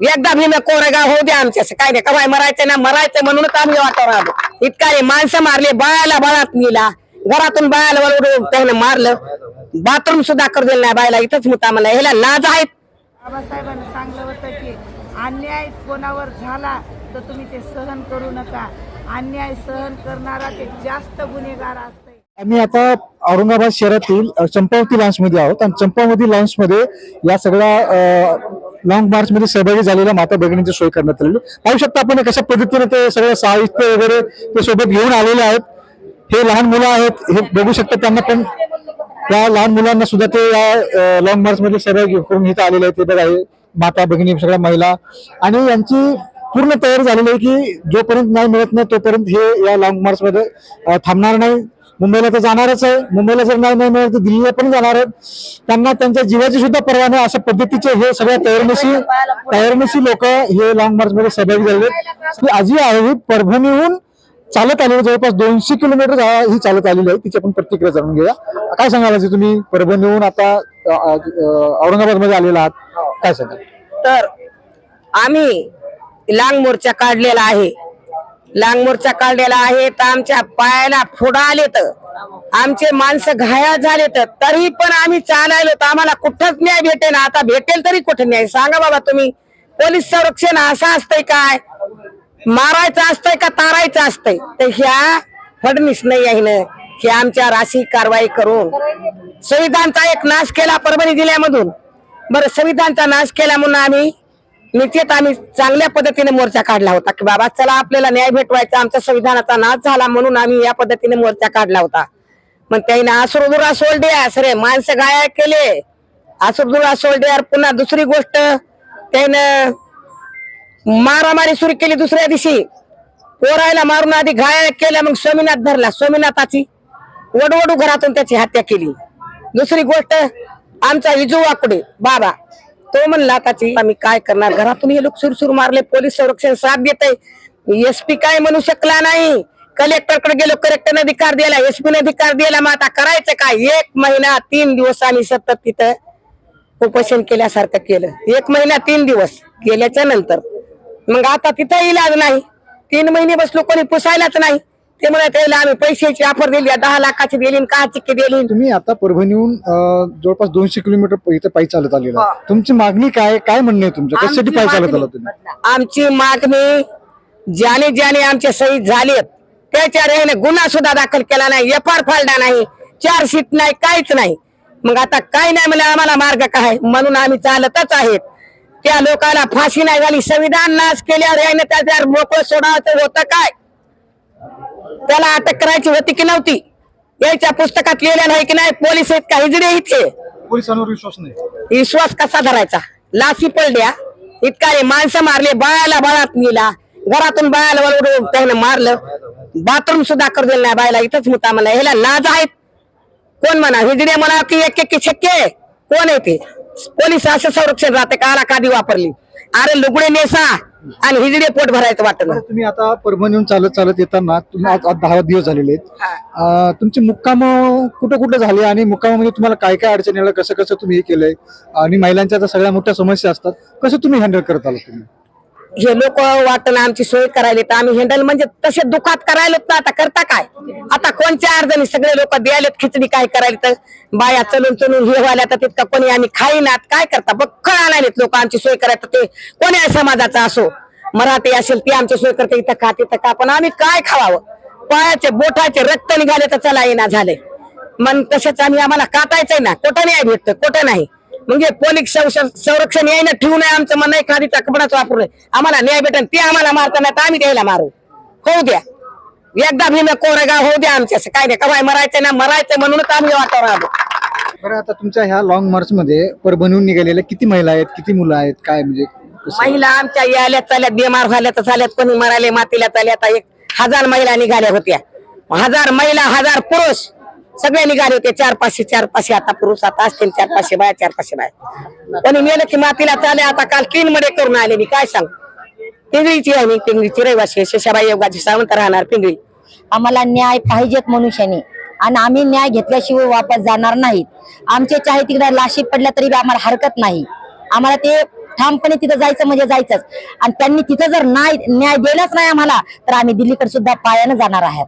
एकदा भीम कोरेगाव होऊ द्या आमच्या काय नाही कवाय मरायचं ना मरायचं म्हणूनच आम्ही वाटावर आलो इतका रे माणसं मारले बायाला बाळात नेला. घरातून बायाला वळवून त्याने मारलं. बाथरूम सुद्धा करू दिलं नाही बायला इथंच मुता मला ह्याला लाज आहेत. बाबासाहेबांनी सांगलं होतं की अन्याय कोणावर झाला तर तुम्ही ते सहन करू नका. अन्याय सहन करणारा ते जास्त गुन्हेगार असतंय. आम्ही आता औरंगाबाद शहरातील चंपावती लॉन्च मध्ये आहोत. आणि चंपावती लॉन्च मध्ये या सगळ्या लॉंग मार्च मध्ये सहभागी झालेल्या माता भगिनींची सोय करण्यात आलेली. पाहू शकता आपण कशा पद्धतीने ते सगळं साहित्य वगैरे ते सोबत घेऊन आलेले आहेत. हे लहान मुलं आहेत हे बघू शकता त्यांना पण त्या लहान मुलांना सुद्धा ते या लॉंग मार्च मध्ये सहभागी करून इथं आलेले आहेत. ते बघा हे माता भगिनी सगळ्या महिला. आणि यांची पूर्ण तयारी झालेली आहे की जोपर्यंत नाही मिळत नाही तोपर्यंत हे या लॉंग मार्च मध्ये थांबणार नाही. मुंबईला तर जाणारच आहे. मुंबईला जर नाही नाही तर दिल्लीला पण जाणार आहेत. त्यांना त्यांच्या जीवाची सुद्धा परवा नाही. अशा पद्धतीचे हे सगळ्या तयारनिशी तयारनिशी लोक हे लॉंग मार्च मध्ये सहभागी झालेले आहेत. आजी आहे ही परभणीहून चालत आलेली. जवळपास दोनशे किलोमीटर ही चालत आलेली आहे. तिची आपण प्रतिक्रिया जाणून घेऊया. काय सांगाल तुम्ही? परभणीहून आता औरंगाबादमध्ये आलेला आहात. काय सांगाल? तर आम्ही लांग मोर्चा काढलेला आहे. लांग मोर्चा काढलेला आहे तर आमच्या पायाला फोडा आले तर आमचे माणसं घायाळ झाले तर तरी पण आम्ही चालायलो तर आम्हाला कुठंच न्याय भेटेल आता भेटेल तरी कुठे न्याय? सांगा बाबा तुम्ही. पोलीस संरक्षण असं असतंय काय? मारायचं असतंय का तारायचं असतंय? तर ह्या फडणीस नाही आहे ना हे आमच्या राशी कारवाई करून संविधानचा एक नाश केला परभणी जिल्ह्यामधून. बरं संविधानचा नाश केला म्हणून आम्ही निश्चित आम्ही चांगल्या पद्धतीने मोर्चा काढला होता की बाबा चला आपल्याला न्याय भेटवायचा आमच्या संविधानाचा नाश झाला म्हणून आम्ही या पद्धतीने मोर्चा काढला होता. मग त्याने आसुरदुरा सोडले सरे माणसं गाया केले. आसुरदुरा सोडले पुन्हा दुसरी गोष्ट त्यानं मारामारी सुरू केली दुसऱ्या दिवशी. पोरायला मारून आधी घायल केल्या मग स्वामीनाथ धरला स्वामीनाथाची वडवडू घरातून त्याची हत्या केली. दुसरी गोष्ट आमचा विजू बाबा तो म्हणला त्याची आम्ही काय करणार? घरातून हे लोक सुरसुर मारले पोलीस संरक्षण साथ देत एसपी काय म्हणू शकला नाही. कलेक्टरकडे गेलो कलेक्टरने अधिकार दिला एसपी ने अधिकार दिला. मग आता करायचं काय? एक महिना तीन दिवस आम्ही सतत तिथं उपोषण केल्यासारखं केलं. एक महिना तीन दिवस केल्याच्यानंतर. मग आता तिथं इलाज नाही. तीन महिने बसलो कोणी पुसायलाच नाही. ते म्हणत त्याला आम्ही पैशाची ऑफर दिली दहा लाखाची दिली आणि का चिक्की दिली? तुम्ही आता परभणीहून अं, जवळपास दोनशे किलोमीटर इथं पायी चालत आलेला आहे. तुमची मागणी काय काय म्हणणं आहे तुमचं? कशासाठी पायी चालत आला तुम्ही? आमची मागणी ज्याने ज्याने आमचे शहीद झालेत त्याच्या रेने गुन्हा सुद्धा दाखल केला नाही एफ आर फाडला नाही चार्जशीट नाही काहीच नाही. मग आता काय नाही म्हणजे आम्हाला मार्ग काय? म्हणून आम्ही चालतच आहेत. त्या लोकांना फाशी नाही झाली संविधान नाश केल्यावर याने त्याच्यावर मोकळं सोडायचं होतं काय? त्याला अटक करायची होती की नव्हती? याच्या पुस्तकात लिहिलं नाही की नाही पोलीस आहेत का? हिजडे इथे पोलिसांवर विश्वास नाही. विश्वास कसा धरायचा? लाशी पडल्या इतका रे माणसं मारले बायाला बाळात नेला घरातून बायाला वळवून त्याने मारलं. बाथरूम सुद्धा करू दिलं नाही बायला इथंच मुता मला ह्याला लाज आहेत. कोण म्हणा हिजडे म्हणा की एक एक छक्के? कोण आहे ते? पोलीस असं संरक्षण राहते काला कादी वापरली. अरे लुगडे नेसा. आणि हिजडे पोट भरायचं वाटत तुम्ही आता परभणीहून चालत चालत येताना तुम्ही दहा दिवस झालेले आहेत. तुमचे मुक्काम कुठं कुठं झाले आणि मुक्कामामध्ये तुम्हाला काय काय अडचणी आल्या? कसं कसं तुम्ही हे केलंय? आणि महिलांच्या सगळ्या मोठ्या समस्या असतात. कसं तुम्ही हँडल करत आला तुम्ही? हे लोक वाटणं आमची सोय करायला तर आम्ही हँडल म्हणजे तसे दुखात करायला ना आता करता काय? आता कोणच्या अडचणी सगळे लोक द्यायलेत खिचडी काय करायला तर बाया चलून चलून हे व्हायला तर तितका कोणी आम्ही खाईनात काय करता? बक्कळ आणायलेत लोक आमची सोय करायचं ते कोण्या समाजाचा असो? मराठी असेल ते आमची सोय करते. इथं खा तिथं का पण आम्ही काय खावावं? पायाचे बोटाचे रक्त निघाले तर चला येणार झाले. मग तसेच आम्ही आम्हाला काटायचंय ना. कुठं नाही भेटतं? कुठं नाही? म्हणजे पोलीस संरक्षण यायला ठेवू नये आमचं म्हणणं एखादीचा कपडाच वापरू नये. आम्हाला न्याय भेटेल ते आम्हाला मारता नाही तर आम्ही त्याला मारू. होऊ द्या. एकदा भीम कोरेगाव होऊ द्या आमच्या काय नाही. कवाय मरायचं ना मरायचं म्हणूनच आम्ही वाटावर आलो. बरं आता तुमच्या ह्या लॉंग मार्च मध्ये परभणीहून निघालेल्या किती महिला आहेत? किती मुलं आहेत? काय म्हणजे? महिला आमच्या यायला चालल्यात बिमार झाल्या तर चालल्यात कोणी मरायले मातीला चालल्या. आता एक हजार महिला निघाल्या होत्या. हजार महिला हजार पुरुष. सगळे निघाले होते चार पाचशे चार पाचशे आता पुरुष आता असतील चार पाचशे बाया चार पाचशे बाया. कोणी मेलं की मातीला चाले आता काल तीन मध्ये करून आले मी काय सांग? पिंगळीची आहे मी पिंगळीची रहिवासी शेषाबाई योगाची सावंत राहणार पिंगळी. आम्हाला न्याय पाहिजेत मनुष्याने. आणि आम्ही न्याय घेतल्याशिवाय वापस जाणार नाहीत. आमचे चाहे तिकडे लाशी पडल्या तरी बी आम्हाला हरकत नाही. आम्हाला ते ठामपणे तिथं जायचं म्हणजे जायचंच. आणि त्यांनी तिथं जर नाही न्याय दिलाच नाही आम्हाला तर आम्ही दिल्लीकडे सुद्धा पायानं जाणार आहोत.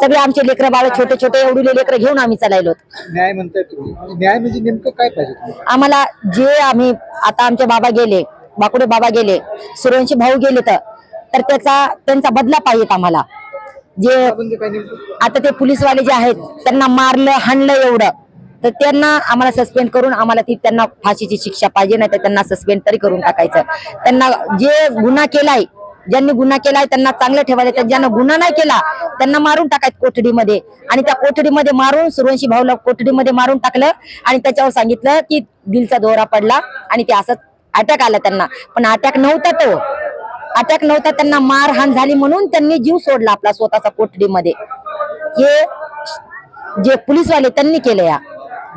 सगळे आमचे लेकरं बाळ छोटे छोटे एवढे लेकरं घेऊन आम्ही चालायलो न्याय म्हणताय तुम्ही. न्याय म्हणजे नेमकं काय पाहिजे? आम्हाला जे आम्ही आता आमचे बाबा गेले बाकुडे बाबा गेले सूर्यवंशी भाऊ गेले तर त्याचा त्यांचा बदला पाहिजेत आम्हाला. जे म्हणजे आता ते पोलीसवाले जे आहेत त्यांना मारलं हाणलं एवढं तर त्यांना आम्हाला सस्पेंड करून आम्हाला ती त्यांना फाशीची शिक्षा पाहिजे नाही तर त्यांना सस्पेंड तरी करून टाकायचं. त्यांना जे गुन्हा केलाय ज्यांनी गुन्हा केलाय त्यांना चांगलं ठेवायचं तर ज्यांना गुन्हा नाही केला त्यांना मारून टाकायचं कोठडीमध्ये. आणि त्या कोठडीमध्ये मारून सुरवंशी भाऊला कोठडीमध्ये मारून टाकलं आणि त्याच्यावर सांगितलं की दिलचा दोरा पडला आणि ते असं अटॅक आला त्यांना. पण अटॅक नव्हता तो. अटॅक नव्हता त्यांना मारहाण झाली म्हणून त्यांनी जीव सोडला आपला स्वतःचा कोठडीमध्ये. हे जे पोलीसवाले त्यांनी केलं या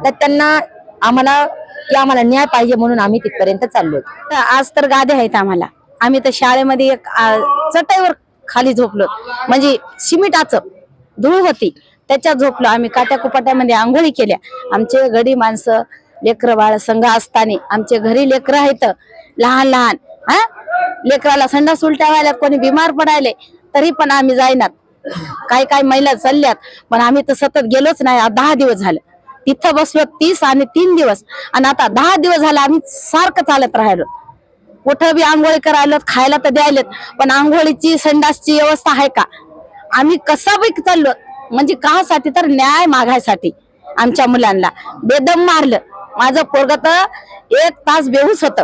तर त्यांना आम्हाला की आम्हाला न्याय पाहिजे म्हणून आम्ही तिथपर्यंत चाललो आज तर गादे आहेत आम्हाला. आम्ही तर शाळेमध्ये एक चटईवर खाली झोपलो. म्हणजे सिमिटाचं धूळ होती. त्याच्यात झोपलो. आम्ही काट्या कुपाट्यामध्ये आंघोळी केल्या. आमचे गडी माणसं लेकरं बाळ संघ असताना आमचे घरी लेकरं आहेत. लहान लहान. हा? लेकराला संडास उलट्या व्हायला कोणी बिमार पडायले तरी पण आम्ही जाईनात. काही काही महिला चालल्यात. पण आम्ही तर सतत गेलोच नाही. दहा दिवस झालं. तिथं बसलो तीस आणि तीन दिवस. आणि आता दहा दिवस झालं आम्ही सारखं चालत राहिलो. कुठं बी आंघोळी करायला खायला तर द्यायलेत पण आंघोळीची संडासची व्यवस्था आहे का? आम्ही कसं बी चाललो म्हणजे कासाठी तर न्याय मागायसाठी आमच्या मुलांना. बेदम मारलं. माझं पोरग तर एक तास बेहूस होत.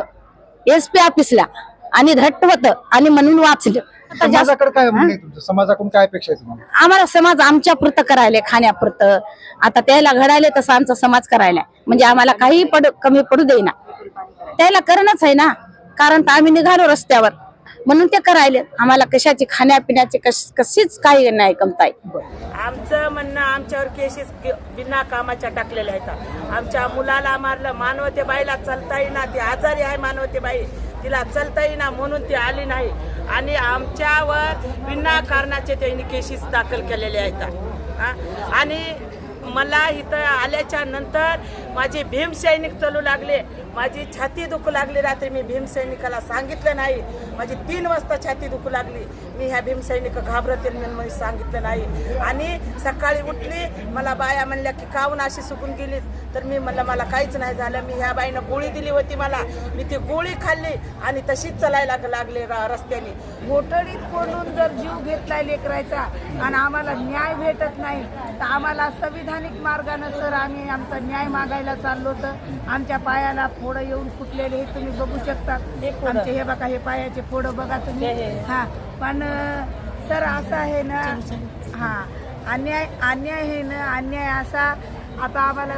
एस पी ऑफिसला आणि धट्ट होत. आणि म्हणून वाचलं. समाजाकडे काय समाजाकडून काय अपेक्षा आम्हाला समाज आमच्या पुरतं करायला खाण्यापुरतं. आता त्याला घडायला तसं आमचा समाज करायला म्हणजे आम्हाला काही पड कमी पडू देईना. त्याला करणंच आहे ना. कारण तर आम्ही निघालो रस्त्यावर. म्हणून ते करायले. आम्हाला कशाची खाण्यापिण्याची कश कशीच काही नाही कमताय आमचं म्हणणं आमच्यावर केसेस बिना कामाच्या टाकलेल्या आहेत. आमच्या मुलाला मारलं मानवते बाईला चलता येईना. ती आजारी आहे मानवते बाई. तिला चलता येईना म्हणून ती आली नाही. आणि आमच्यावर बिना कारणाचे त्यांनी केसेस दाखल केलेले आहेत. आणि मला इथं आल्याच्यानंतर माझे भीमसैनिक चालू लागले. माझी छाती दुखू लागली. रात्री मी भीमसैनिकाला सांगितलं नाही. माझी तीन वाजता छाती दुखू लागली. मी ह्या भीमसैनिक घाबरतील म्हणून सांगितलं नाही. आणि सकाळी उठली. मला बाया म्हणल्या की काहून अशी सुकून गेलीत तर मी म्हणलं मला काहीच नाही झालं. मी ह्या बाईनं गोळी दिली होती मला. मी ती गोळी खाल्ली आणि तशीच चलायला लागले रस्त्याने. मोठडीत कोंडून जर जीव घेतलाय लेकरायचा आणि आम्हाला न्याय भेटत नाही तर आम्हाला संविधान संविधानिक मार्गानं सर आम्ही आमचा न्याय मागायला चाललो तर आमच्या पायाला फोडं येऊन फुटलेले हे तुम्ही बघू शकता. आमचे हे बघा हे पायाचे फोडं बघा तुम्ही. हा. पण सर असं आहे ना हा. अन्याय अन्याय हे ना अन्याय असा आता आम्हाला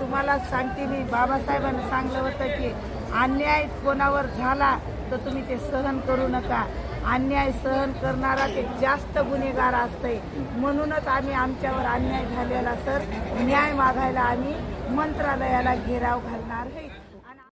तुम्हाला सांगते मी बाबासाहेबांनी सांगलं होतं की अन्याय कोणावर झाला तर तुम्ही ते सहन करू नका. अन्याय सहन करणारा ते जास्त गुन्हेगार असतंय. म्हणूनच आम्ही आमच्यावर अन्याय झालेला सर. न्याय मागायला आम्ही मंत्रालयाला घेराव घालणार आहे.